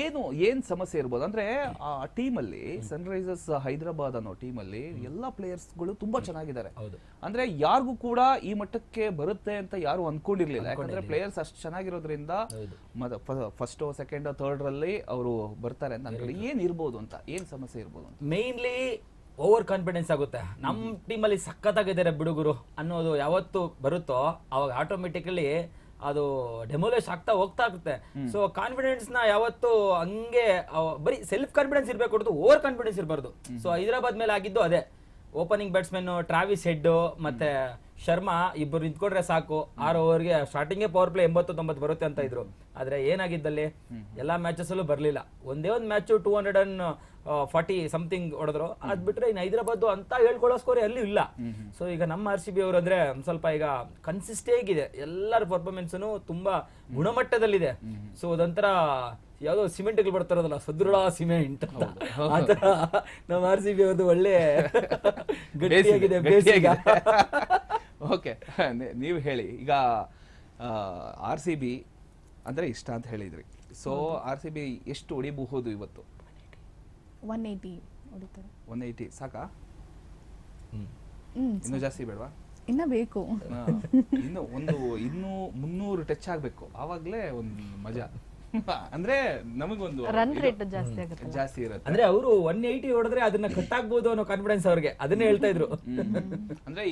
ಏನು ಏನ್ ಸಮಸ್ಯೆ ಇರ್ಬೋದು? ಅಂದ್ರೆ ಆ ಟೀಮ್ ಅಲ್ಲಿ ಸನ್ರೈಸರ್ಸ್ ಹೈದರಾಬಾದ್ ಅನ್ನೋ ಟೀಮ್ ಅಲ್ಲಿ ಎಲ್ಲಾ ಪ್ಲೇಯರ್ಸ್ಗಳು ತುಂಬಾ ಚೆನ್ನಾಗಿದ್ದಾರೆ. ಅಂದ್ರೆ ಯಾರಿಗೂ ಕೂಡ ಈ ಮಟ್ಟಕ್ಕೆ ಬರುತ್ತೆ ಅಂತ ಯಾರು ಅನ್ಕೊಂಡಿರ್ಲಿಲ್ಲ. ಯಾಕಂದ್ರೆ ಪ್ಲೇಯರ್ಸ್ ಅಷ್ಟು ಚೆನ್ನಾಗಿರೋದ್ರಿಂದ ಫಸ್ಟ್ ಸೆಕೆಂಡ್ ಥರ್ಡ್ ರಲ್ಲಿ ಅವರು ಬರ್ತಾರೆ ಅಂತ ಅನ್ಕೊಳ್ಳಿ ಏನ್ ಇರ್ಬೋದು ಅಂತ? ಏನ್ ಸಮಸ್ಯೆ ಇರ್ಬೋದು ಮೇನ್ಲಿ ಓವರ್ ಕಾನ್ಫಿಡೆನ್ಸ್ ಆಗುತ್ತೆ. ನಮ್ಮ ಟೀಮಲ್ಲಿ ಸಖತ್ತಾಗಿದ್ದಾರೆ ಬಿಡುಗರು ಅನ್ನೋದು ಯಾವತ್ತು ಬರುತ್ತೋ ಅವಾಗ ಆಟೋಮೆಟಿಕಲಿ ಅದು ಡೆಮೊಲೇಶ್ ಆಗ್ತಾ ಹೋಗ್ತಾ ಇರುತ್ತೆ. ಸೊ ಕಾನ್ಫಿಡೆನ್ಸ್ನ ಯಾವತ್ತು ಹಂಗೆ ಬರೀ ಸೆಲ್ಫ್ ಕಾನ್ಫಿಡೆನ್ಸ್ ಇರ್ಬೇಕು ಹೊರತು ಓವರ್ ಕಾನ್ಫಿಡೆನ್ಸ್ ಇರಬಾರ್ದು ಸೊ ಹೈದರಾಬಾದ್ ಮೇಲೆ ಆಗಿದ್ದು ಅದೇ. ಓಪನಿಂಗ್ ಬ್ಯಾಟ್ಸ್ಮನ್ ಟ್ರಾವಿಸ್ ಹೆಡ್ ಮತ್ತೆ ಶರ್ಮಾ ಇಬ್ಬರು ನಿಂತ್ಕೊಂಡ್ರೆ ಸಾಕು. ಆರು ಓವರ್ಗೆ ಸ್ಟಾರ್ಟಿಂಗೇ ಪವರ್ ಪ್ಲೇ ಎಂಬತ್ತು ತೊಂಬತ್ತು ಬರುತ್ತೆ ಅಂತ ಇದ್ರು. ಆದ್ರೆ ಏನಾಗಿದ್ದಲ್ಲಿ? ಎಲ್ಲಾ ಮ್ಯಾಚಸ್ಸಲ್ಲೂ ಬರಲಿಲ್ಲ. ಒಂದೇ ಒಂದು match two hundred and forty something ಹೊಡೆದ್ರು. ಅದ್ ಬಿಟ್ರೆ ಇನ್ನು ಹೈದರಾಬಾದ್ ಅಂತ ಹೇಳ್ಕೊಳ್ಳೋ ಸ್ಕೋರ್ ಎಲ್ಲೂ ಇಲ್ಲ. ಸೊ ಈಗ ನಮ್ಮ ಆರ್ ಸಿ ಬಿ ಅವರು ಅಂದ್ರೆ ಒಂದ್ ಸ್ವಲ್ಪ ಈಗ ಕನ್ಸಿಸ್ಟೇಗಿದೆ ಎಲ್ಲರ ಪರ್ಫಾರ್ಮೆನ್ಸ್ ತುಂಬಾ ಗುಣಮಟ್ಟದಲ್ಲಿದೆ. ಸೊ ಅದೊಂಥರ ಯಾವ್ದೋ ಸಿಮೆಂಟ್ ಬರ್ತಾರದಲ್ಲ ಸದೃಢ ಸಿಮೆಂಟ್ ಅಂತ. ಆತರ ನಮ್ಮ ಆರ್ ಸಿ ಬಿ ಅವ್ರದ್ದು ಒಳ್ಳೆ ಗಟ್ಟಿಯಾಗಿದೆ. ಬೇಸಿಗೆ. ಓಕೆ. ನೀವು ಹೇಳಿ. ಈಗ ಆರ್ ಸಿ ಬಿ ಅಂದ್ರೆ ಇಷ್ಟ ಅಂತ ಹೇಳಿದ್ರಿ. ಸೊ ಆರ್ ಸಿ ಬಿ ಎಷ್ಟು ಹೊಡಿಬಹುದು ಇವತ್ತು? One eighty. ಹೊಡಿತಾರೆ ಒನ್ ಏಯ್ಟಿ. ಸಾಕಾ? ಇನ್ನೂ ಜಾಸ್ತಿ ಬೇಡವಾ? ಇನ್ನೂ ಬೇಕು. ಹಾ. ಇನ್ನು ಒಂದು ಇನ್ನೂ ಮುನ್ನೂರು ಟಚ್ ಆಗಬೇಕು. ಆವಾಗಲೇ ಒಂದು ಮಜಾ. ಅಂದ್ರೆ ನಮಗೊಂದು ರನ್ ರೇಟ್ ಜಾಸ್ತಿ ಆಗುತ್ತೆ. ಜಾಸ್ತಿ ಇರುತ್ತೆ. ಅಂದ್ರೆ ಅವರು ಒನ್ ಏಯ್ಟಿ ಹೊಡೆದ್ರೆ ಅದನ್ನ ಕಟ್ ಆಗ್ಬೋದು ಅನ್ನೋ ಕಾನ್ಫಿಡೆನ್ಸ್ ಅವ್ರಿಗೆ. ಅದನ್ನೇ ಹೇಳ್ತಾ ಇದ್ರು. ಅಂದ್ರೆ